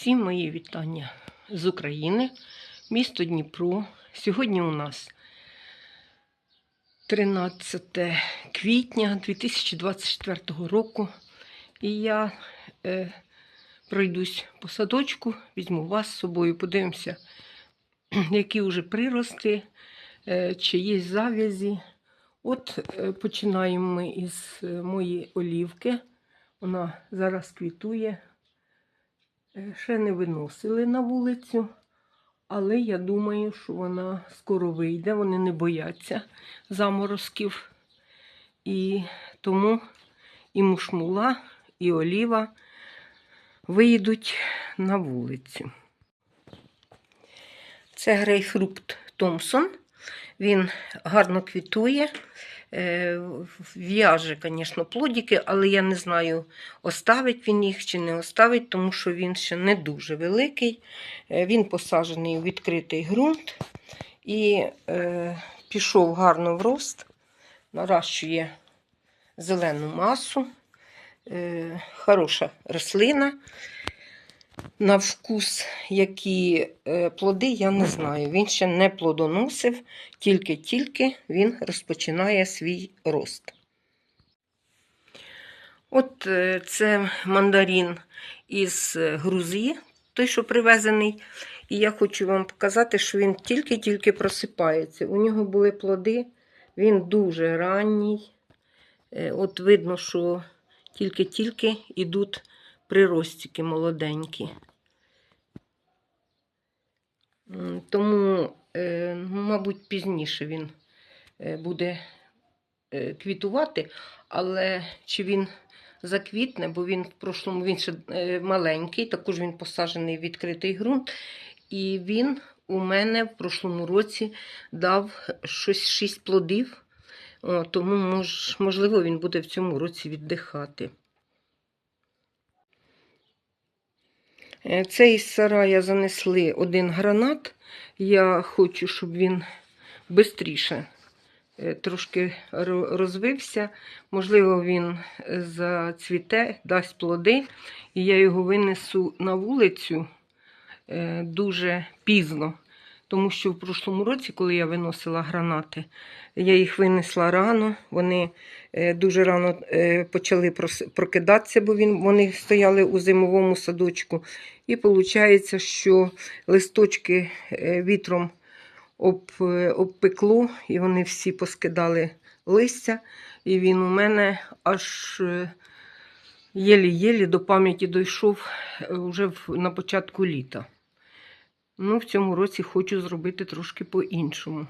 Всім мої вітання з України, місто Дніпро. Сьогодні у нас 13 квітня 2024 року. І я е, пройдусь по садочку, візьму вас з собою, подивимося, які вже прирости, е, чи є зав'язі. От е, починаємо ми із е, моєї олівки. Вона зараз квітує. Е, Ще не виносили на вулицю, але я думаю, що вона скоро вийде. Вони не бояться заморозків. І тому і мушмула, і оліва вийдуть на вулицю. Це грейпфрукт Томпсон. Він гарно квітує. Е, В'яже, звісно, плодики, але я не знаю, оставить він їх чи не оставить, тому що він ще не дуже великий. Е, Він посаджений у відкритий ґрунт і е, пішов гарно в рост, наращує зелену масу. Е, хороша рослина. На вкус, які е, плоди, я не знаю. Він ще не плодоносив, тільки-тільки він розпочинає свій рост. От е, це мандарин із Грузії, той, що привезений. І я хочу вам показати, що він тільки-тільки просипається. У нього були плоди, він дуже ранній. Е, От видно, що тільки-тільки йдуть приростики молоденькі. Тому, е, мабуть, пізніше він е, буде е, квітувати, але чи він заквітне, бо він в прошлому він ще маленький, також він посаджений в відкритий ґрунт. І він у мене в прошлому році дав щось 6 плодів. Тому, можливо, він буде в цьому році віддихати. Е, Це із сарая занесли один гранат. Я хочу, щоб він швидше трошки розвився. Можливо, він е, зацвіте, дасть плоди, і я його винесу на вулицю е, дуже пізно. Тому що в прошлому році, коли я виносила гранати, я їх винесла рано. Вони е, дуже рано е, почали прокидатися, бо вони стояли у зимовому садочку. І виходить, що листочки е, вітром об, е, обпекло, і вони всі поскидали листя. І він у мене аж е, єлі-єлі до пам'яті дійшов е, вже на початку літа. Ну, в цьому році хочу зробити трошки по-іншому.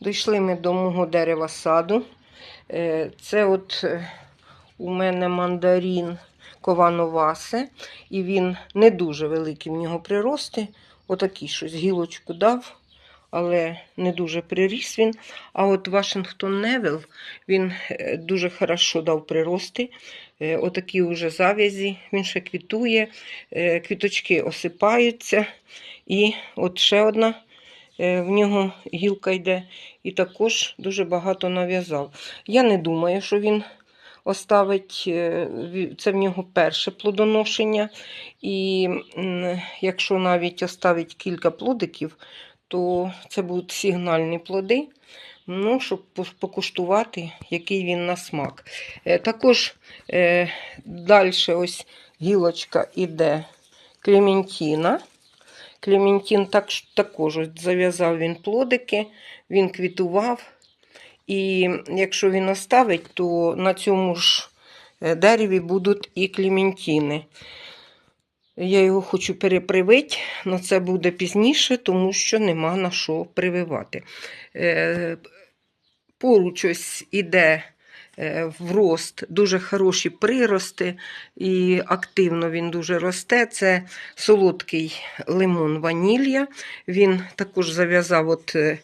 Дійшли ми до мого дерева саду. Е, Це от е, у мене мандарин Ковановасе, і він не дуже великий в нього прирости. Отакий щось гілочку дав, але не дуже приріс він. А от Вашингтон Невел, він е, дуже хорошо дав прирости. Отакі вже завязі, він ще квітує, квіточки осипаються. І от ще одна в нього гілка йде, і також дуже багато нав'язав. Я не думаю, що він оставить, е, це в нього перше плодоношення. І якщо навіть оставить кілька плодиків, то це будуть сигнальні плоди. Ну, щоб покуштувати, який він на смак. Е, також е, далі ось гілочка іде клементіна. Клементін так, також зав'язав він плодики, він квітував. І якщо він оставить, то на цьому ж е, дереві будуть і клементіни. Я його хочу перепривити, але це буде пізніше, тому що нема на що прививати. Е, Поруч ось іде в рост дуже хороші прирости, і активно він дуже росте. Це солодкий лимон ванілля. Він також зав'язав от е,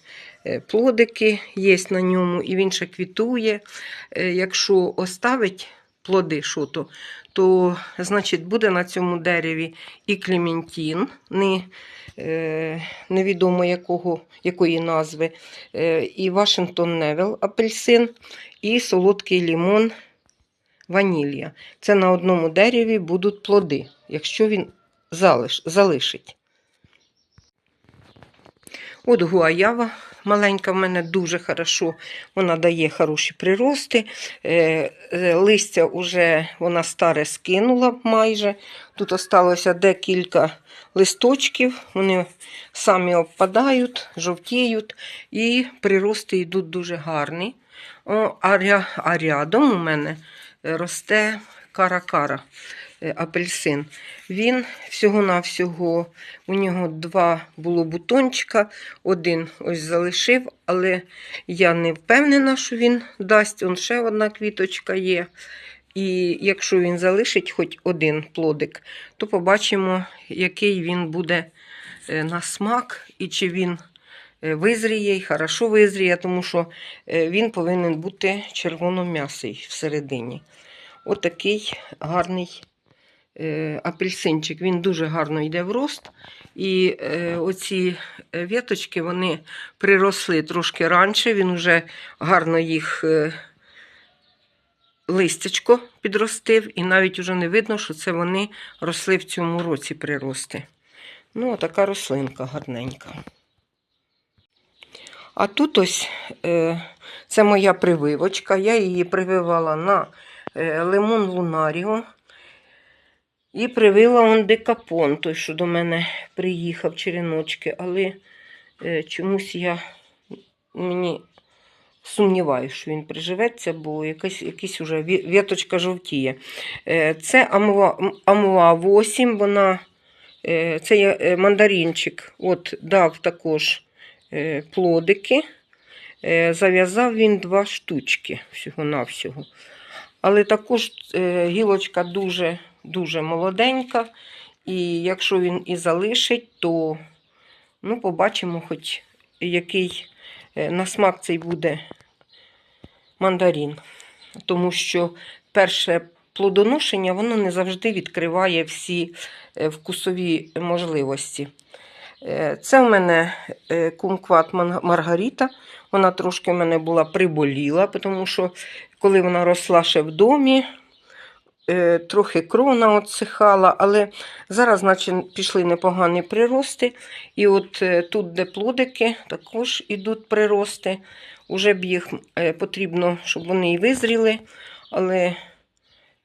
е, плодики, є на ньому, і він ще квітує. Е, Якщо оставить плоди, то, то значить буде на цьому дереві і клементін, не, е, невідомо якого, якої назви, е, і Вашингтон Невел апельсин, і солодкий лімон ванілія. Це на одному дереві будуть плоди, якщо він залиш, залишить. От гуаява маленька в мене дуже хорошо, вона дає хороші прирости. Е, е, листя вже вона старе скинула майже. Тут осталося декілька листочків, вони самі обпадають, жовтіють, і прирости йдуть дуже гарні. А, рядом у мене росте кара-кара, апельсин. Він всього-навсього, у нього два було бутончика, один ось залишив, але я не впевнена, що він дасть. Он ще одна квіточка є. І якщо він залишить хоч один плодик, то побачимо, який він буде е, на смак і чи він е, визріє і хорошо визріє, тому що е, він повинен бути червоном'ясий всередині. Отакий гарний е, апельсинчик. Він дуже гарно йде в рост. І е, оці е, віточки вони приросли трошки раніше. Він вже гарно їх е, листячко підростив, і навіть вже не видно, що це вони росли в цьому році прирости. Ну, така рослинка гарненька. А тут ось е, це моя прививочка. Я її прививала на е, лимон лунаріо. І привила он декапон, той, що до мене приїхав череночки, але е, чомусь я мені сумніваюся, що він приживеться, бо якась, якась уже віточка жовтіє. Е, це амуа, амуа 8, вона, е, це є е, мандаринчик. От дав також е, плодики. Е, зав'язав він два штучки всього-навсього. Але також е, гілочка дуже, дуже молоденька. І якщо він і залишить, то ну, побачимо, хоч який е, на смак цей буде мандарин. Тому що перше плодоношення воно не завжди відкриває всі е, вкусові можливості. Е, Це в мене кумкват Маргарита. Вона трошки в мене була приболіла, тому що коли вона росла ще в домі, трохи крона отсихала, але зараз, наче, пішли непогані прирости. І от е, тут, де плодики, також ідуть прирости. Уже б їх е, потрібно, щоб вони і визріли, але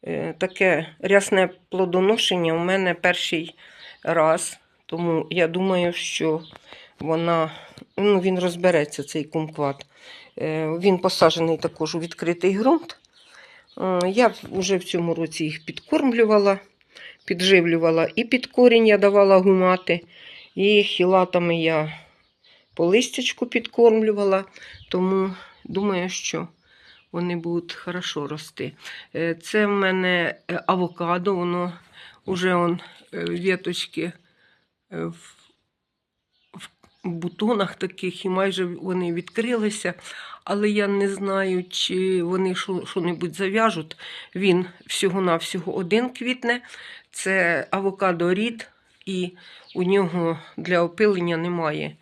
е, таке рясне плодоношення у мене перший раз. Тому я думаю, що вона, ну, він розбереться, цей кумкват. Е, Він посаджений також у відкритий ґрунт. Я вже в цьому році їх підкормлювала, підживлювала і під корінь я давала гумати, і хілатами я по листячку підкормлювала, тому думаю, що вони будуть хорошо рости. Е, Це в мене е, авокадо, воно вже он, е, віточки в, в бутонах таких, і майже вони відкрилися. Але я не знаю, чи вони що- що-небудь зав'яжуть. Він всього-навсього один квітне. Це авокадо рід, і у нього для опилення немає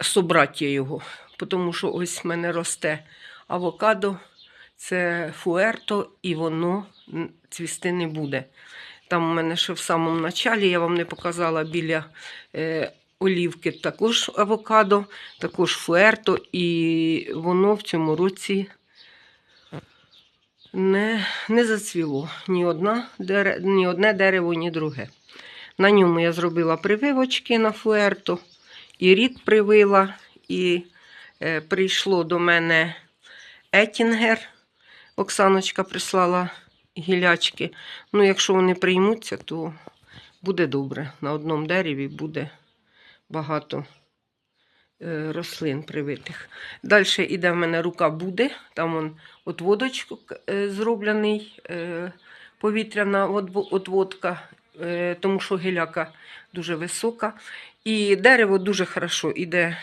собраття його. Тому що ось в мене росте авокадо, це фуерто, і воно цвісти не буде. Там у мене ще в самому началі, я вам не показала біля е, олівки також авокадо, також фуерто, і воно в цьому році не, не зацвіло ні, одна, ні одне дерево, ні друге. На ньому я зробила прививочки на фуерто, і рід привила, і е, прийшло до мене етінгер. Оксаночка прислала гілячки. Ну, якщо вони приймуться, то буде добре. На одному дереві буде багато е, рослин привитих. Далі йде в мене рука буде, там он отводочок е, зроблений, е, повітряна отво- отводка, тому що гіляка дуже висока. І дерево дуже хорошо іде,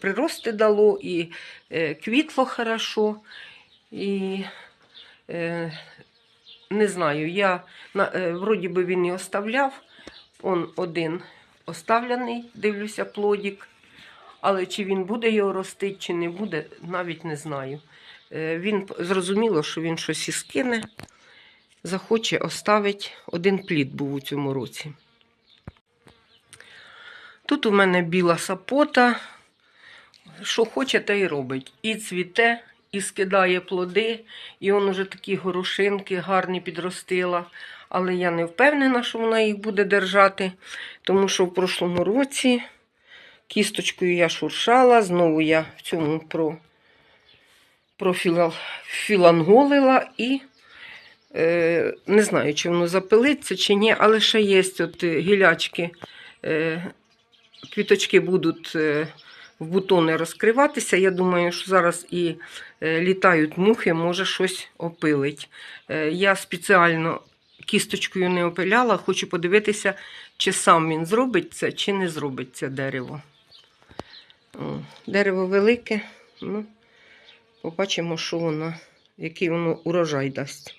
прирости дало, і квітло хорошо. І не знаю, я вроді би він і оставляв. Он один оставлений, дивлюся, плодік. Але чи він буде його ростити, чи не буде, навіть не знаю. Е, Він зрозуміло, що він щось і скине. захоче оставить один плід був у цьому році. Тут у мене біла сапота. Що хоче, те й робить. І цвіте, і скидає плоди, і он уже такі горошинки гарні підростила. Але я не впевнена, що вона їх буде держати, тому що в прошлому році кісточкою я шуршала, знову я в цьому про, профіланголила і е, не знаю, чи воно запилиться, чи ні, але ще є от гілячки, е, квіточки будуть е, в бутони розкриватися. Я думаю, що зараз і е, літають мухи, може щось опилить. Е, я спеціально кісточкою не опиляла, хочу подивитися, чи сам він зробить це, чи не зробить це дерево. Дерево велике, ну, побачимо, що воно, який воно урожай дасть.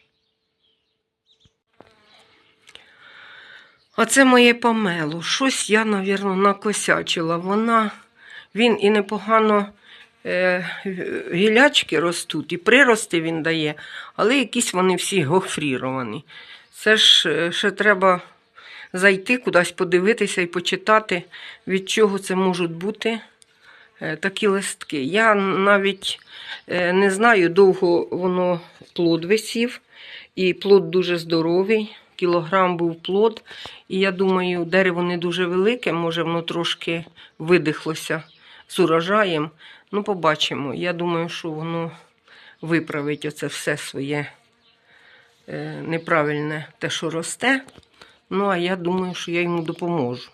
А це моє помело. Щось я, навірно, накосячила. Вона, він і непогано е, гілячки ростуть, і прирости він дає, але якісь вони всі гофріровані. Це ж е, ще треба зайти кудись подивитися і почитати, від чого це можуть бути е, такі листки. Я навіть е, не знаю, довго воно плод висів, і плод дуже здоровий. Кілограм був плод, і я думаю, дерево не дуже велике, може воно трошки видихлося з урожаєм. Ну, побачимо. Я думаю, що воно виправить оце все своє е, неправильне те, що росте. Ну, а я думаю, що я йому допоможу,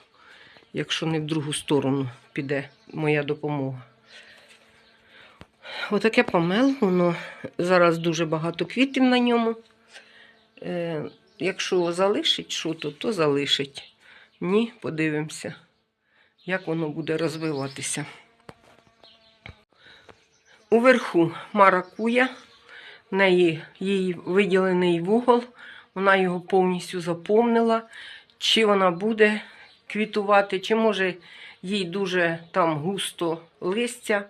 якщо не в другу сторону піде моя допомога. Отаке помел, воно зараз дуже багато квітів на ньому. Е, якщо залишить то, то залишить. Ні, подивимося, як воно буде розвиватися. Уверху маракуя, в неї їй виділений вугол, вона його повністю заповнила. Чи вона буде квітувати, чи може їй дуже там густо листя.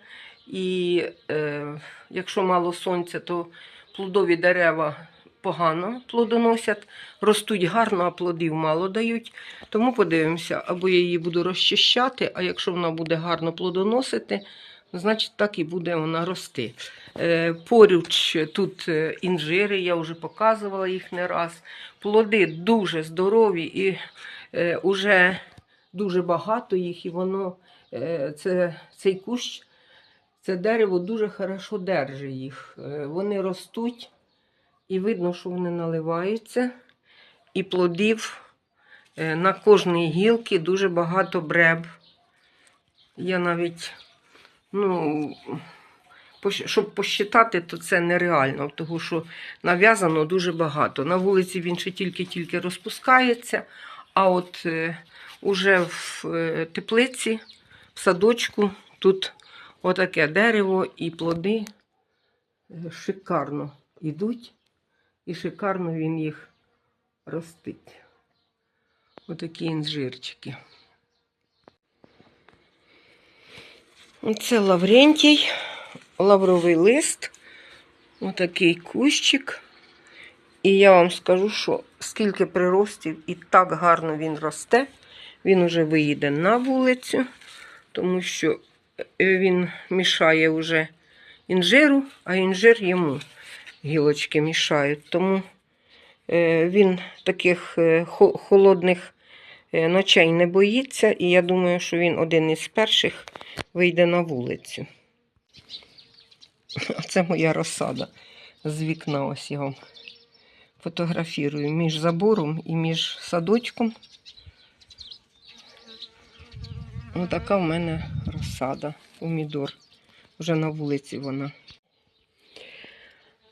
І е, якщо мало сонця, то плодові дерева погано плодоносять, ростуть гарно, а плодів мало дають. Тому подивимося, або я її буду розчищати, а якщо вона буде гарно плодоносити, значить так і буде вона рости. Е, Поруч тут е, інжири, я вже показувала їх не раз. Плоди дуже здорові і е, уже дуже багато їх, і воно е, це, цей кущ. Це дерево дуже хорошо держить їх. Е, Вони ростуть, і видно, що вони наливаються. І плодів е, на кожній гілці дуже багато бреб. Я навіть, ну, щоб посчитати, то це нереально, тому що нав'язано дуже багато. На вулиці він ще тільки-тільки розпускається, а от е, уже в е, теплиці, в садочку, тут отаке дерево і плоди е, шикарно йдуть, і шикарно він їх ростить. Отакі інжирчики. Це Лаврентій, лавровий лист, отакий кущик. І я вам скажу, що скільки приростів і так гарно він росте. Він уже виїде на вулицю, тому що е, він мішає вже інжиру, а інжир йому гілочки мішають. Тому е, він таких е, холодних ночей не боїться, і я думаю, що він один із перших вийде на вулицю. Це моя розсада з вікна. Ось вам фотографірую між забором і між садочком. Ось така в мене розсада, помідор. Вже на вулиці вона.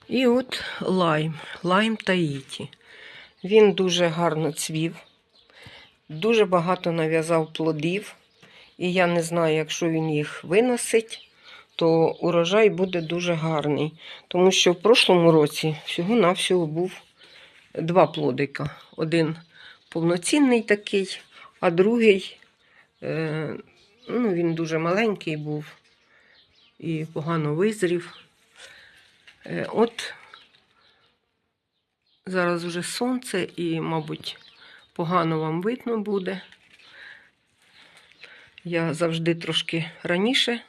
І от лайм, лайм Таїті. Він дуже гарно цвів, дуже багато нав'язав плодів. І я не знаю, якщо він їх виносить, то урожай буде дуже гарний. Тому що в прошлому році всього-навсього був два плодика. Один повноцінний такий, а другий, е, ну, він дуже маленький був і погано визрів. Е, от Зараз вже сонце і, мабуть, погано вам видно буде. Я завжди трошки раніше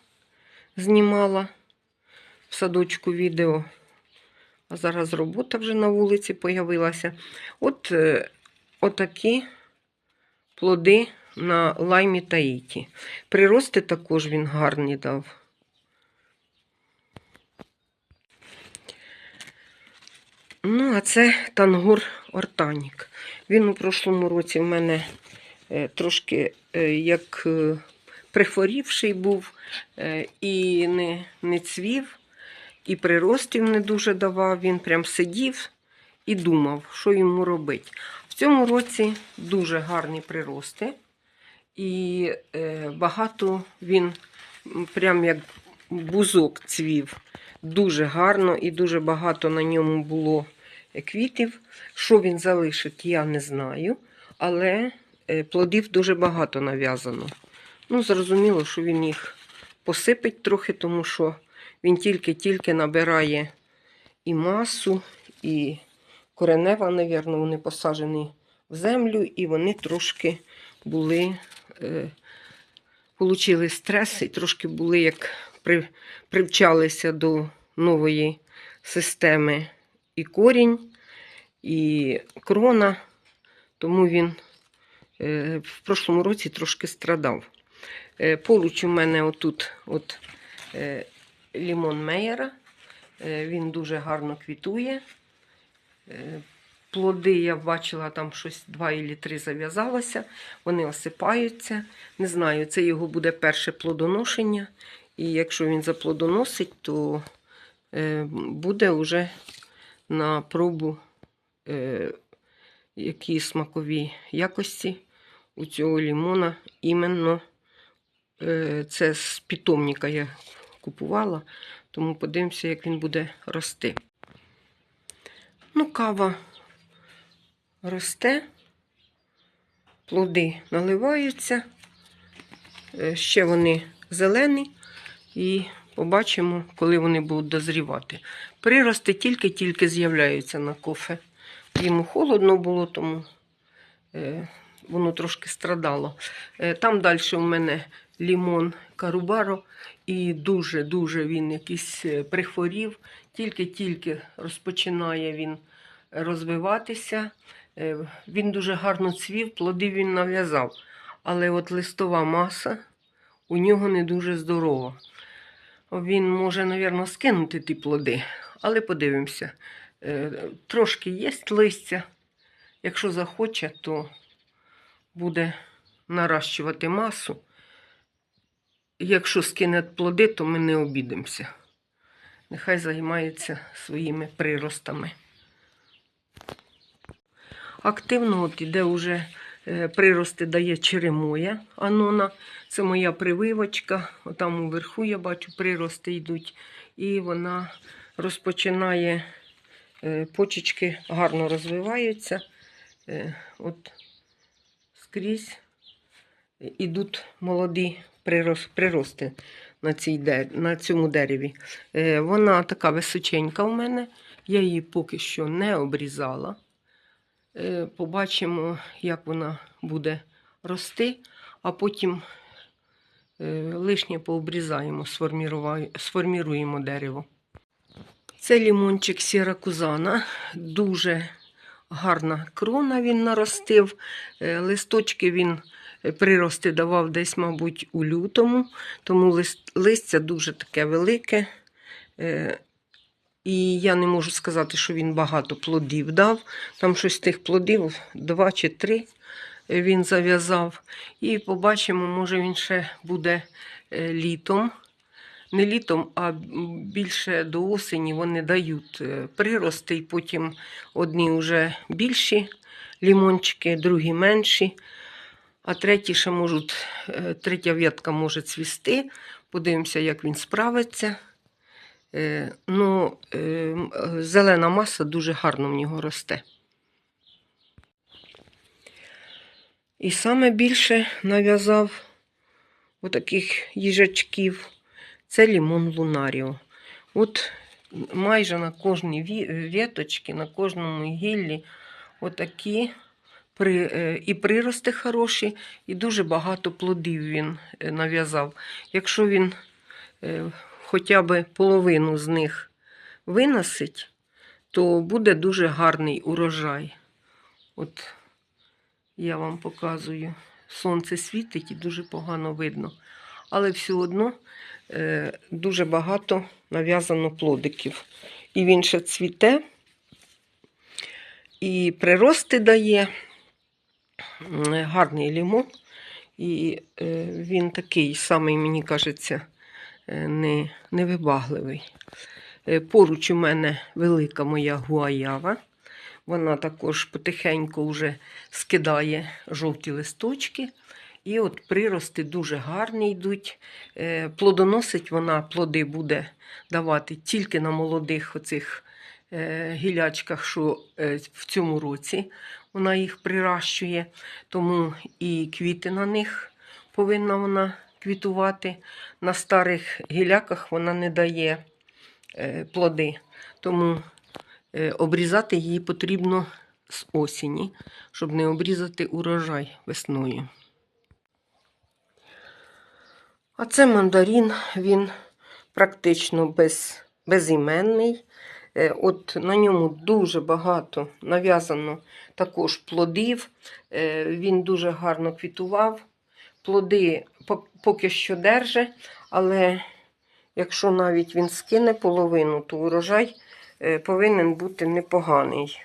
знімала в садочку відео, а зараз робота вже на вулиці появилася. От е, отакі плоди на лаймі Таїті. Прирости також він гарні дав. Ну, а це тангур Ортанік. Він у прошлому році в мене е, трошки е, як е, прихворівший був і не, не цвів, і приростів не дуже давав. Він прям сидів і думав, що йому робити. В цьому році дуже гарні прирости, і багато він прям як бузок цвів. Дуже гарно і дуже багато на ньому було квітів. Що він залишить, я не знаю, але е, плодів дуже багато нав'язано. Ну, зрозуміло, що він їх посипить трохи, тому що він тільки-тільки набирає і масу, і коренева, навірно, вони посаджені в землю, і вони трошки були, е, стрес і трошки були як при, привчалися до нової системи і корінь, і крона, тому він е, в прошлому році трошки страдав. Е, Поруч у мене отут от, е, лімон Мейера. Він дуже гарно квітує. Плоди я бачила, там щось два і три зав'язалося, вони осипаються. Не знаю, це його буде перше плодоношення. І якщо він заплодоносить, то буде вже на пробу, е, які смакові якості у цього лімона. Іменно е, це з питомника я купувала, тому подивимося, як він буде рости. Ну, кава росте, плоди наливаються, Е, ще вони зелені, і побачимо, коли вони будуть дозрівати. Прирости тільки-тільки з'являються на кофе. Йому холодно було, тому е, воно трошки страдало. Е, там далі у мене лімон карубаро, і дуже-дуже він якийсь е, прихворів. Тільки-тільки розпочинає він розвиватися. Він дуже гарно цвів, плоди він нав'язав. Але от листова маса у нього не дуже здорова. Він може, мабуть, скинути ті плоди, але подивимося. Е, Трошки є листя. Якщо захоче, то буде наращувати масу. Якщо скине плоди, то ми не обідемося. Нехай займається своїми приростами. Активно от іде вже е, прирости дає черемоя Анона. Це моя прививочка. Отам уверху я бачу, прирости йдуть. І вона розпочинає е, почечки гарно розвиваються. Е, От скрізь ідуть молоді прирости на, цій, на цьому дереві. Е, Вона така височенька в мене. Я її поки що не обрізала. Е, Побачимо, як вона буде рости, а потім е, лишнє пообрізаємо, сформіруємо дерево. Це лімончик сіракузана. Дуже гарна крона він наростив. Е, Листочки він прирости давав десь, мабуть, у лютому, тому лист, листя дуже таке велике. І я не можу сказати, що він багато плодів дав. Там щось тих плодів, два чи три він зав'язав. І побачимо, може він ще буде е, літом. Не літом, а більше до осені вони дають е, прирости, і потім одні вже більші лімончики, другі менші, а треті ще можуть, е, третя ветка може цвісти. Подивимося, як він справиться. Е, Ну, е, зелена маса дуже гарно в нього росте. І саме більше нав'язав отаких їжачків. Це лімон Лунаріо. От майже на кожній віточці, на кожному гіллі отакі при, е, і прирости хороші, і дуже багато плодів він нав'язав. Якщо він хоча б половину з них виносить, то буде дуже гарний урожай. От я вам показую. Сонце світить і дуже погано видно. Але все одно е, дуже багато нав'язано плодиків. І він ще цвіте, і прирости дає. Гарний лімон. І е, він такий самий, мені кажеться, не, невибагливий. Е, Поруч у мене велика моя гуаява. Вона також потихеньку вже скидає жовті листочки. І от прирости дуже гарні йдуть. Е, Плодоносить вона плоди буде давати тільки на молодих оцих е, гілячках, що е, в цьому році вона їх приращує. Тому і квіти на них повинна вона квітувати. На старих гіляках вона не дає е, плоди. Тому е, обрізати її потрібно з осені, щоб не обрізати урожай весною. А це мандарин, він практично без, безіменний. Е, От на ньому дуже багато нав'язано також плодів. Він дуже гарно квітував. Плоди поки що держить, але якщо навіть він скине половину, то урожай е, повинен бути непоганий.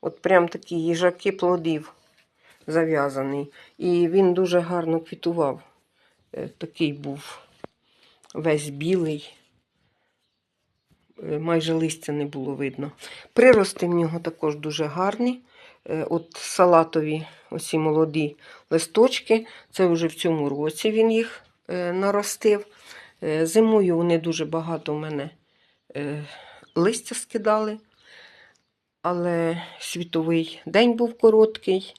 От прям такі їжаки плодів зав'язаний. І він дуже гарно квітував. Е, Такий був весь білий. Е, Майже листя не було видно. Прирости в нього також дуже гарні. От салатові оці молоді листочки. Це вже в цьому році він їх е, наростив. Е, Зимою вони дуже багато в мене е, листя скидали. Але світовий день був короткий,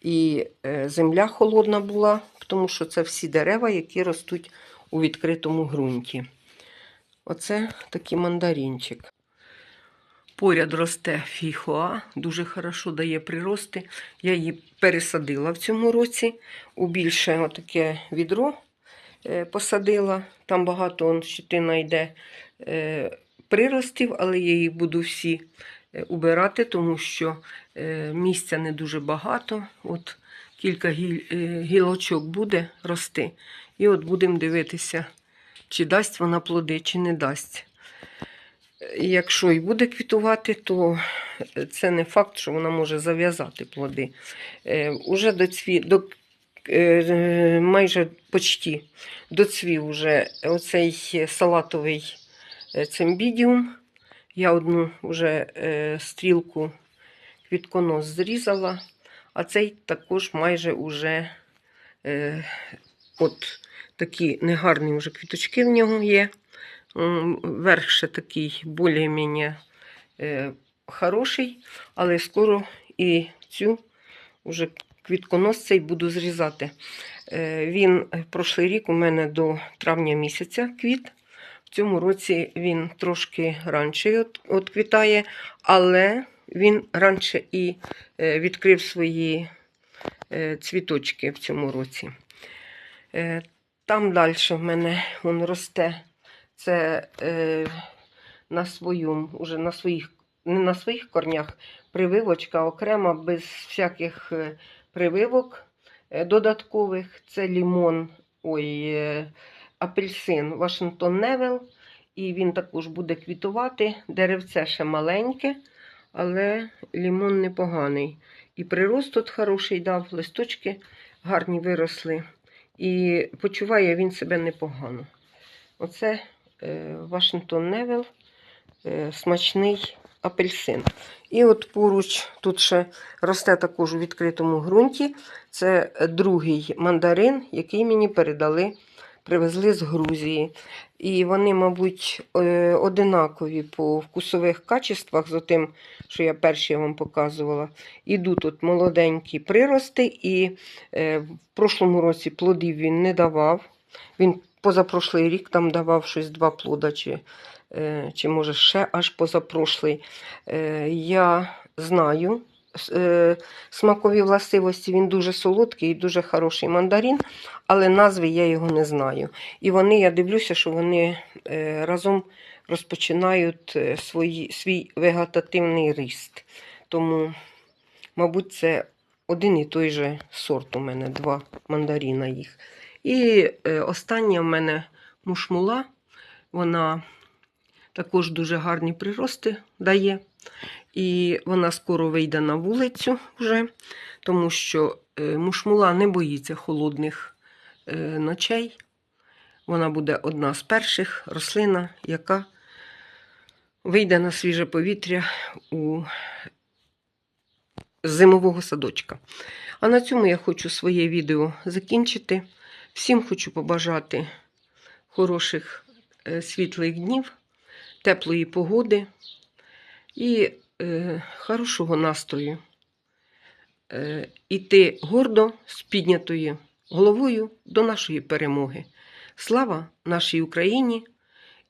і земля холодна була, тому що це всі дерева, які ростуть у відкритому ґрунті. Оце такий мандаринчик. Поряд росте фіхоа, дуже хорошо дає прирости. Я її пересадила в цьому році у більше отаке відро е, посадила. Там багато он, щетина йде е, приростів, але я їх буду всі е, убирати, тому що місця не дуже багато. От кілька гілочок буде рости. І от будемо дивитися, чи дасть вона плоди, чи не дасть. Якщо і буде квітувати, то це не факт, що вона може зав'язати плоди. Е, уже доцві, до, е, майже почти доцвів уже оцей салатовий е, цимбідіум. Я одну вже стрілку квітконос зрізала, а цей також майже уже от такі негарні вже квіточки в нього є. М, Верх ще такий більш-менш е, хороший, але скоро і цю вже квітконос цей буду зрізати. Е, Він е, прошлий рік у мене до травня місяця квіт. В цьому році він трошки раніше от але він раніше і відкрив свої цвіточки в цьому році. Там далі в мене він росте. Це е, на своєму, уже на своїх, не на своїх корнях, прививочка окрема, без всяких е, прививок е, додаткових. Це лімон, ой, е, апельсин Вашингтон Невел. І він також буде квітувати. Деревце ще маленьке, але лімон непоганий. І прирост тут хороший дав, листочки гарні виросли. І почуває він себе непогано. Оце Вашингтон Невел, е, смачний апельсин. І от поруч тут ще росте також у відкритому ґрунті. Це другий мандарин, який мені передали, привезли з Грузії. І вони, мабуть, е, одинакові по вкусових качествах з тим, що я перші вам показувала. Ідуть тут молоденькі прирости, і е, в прошлому році плодів він не давав. Він позапрошлий рік там давав щось два плода чи е, чи може ще аж позапрошлий. Е, Я знаю е, смакові властивості, він дуже солодкий і дуже хороший мандарин, але назви я його не знаю. І вони, я дивлюся, що вони разом розпочинають свої, свій вегетативний ріст. Тому, мабуть, це один і той же сорт у мене, два мандаріна їх. І е, остання в мене мушмула. Вона також дуже гарні прирости дає. І вона скоро вийде на вулицю вже, тому що е, мушмула не боїться холодних е, ночей. Вона буде одна з перших рослина, яка вийде на свіже повітря у зимового садочка. А на цьому я хочу своє відео закінчити. Всім хочу побажати хороших е, світлих днів, теплої погоди і е, хорошого настрою. Е, іти гордо з піднятою головою до нашої перемоги. Слава нашій Україні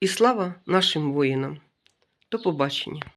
і слава нашим воїнам. До побачення!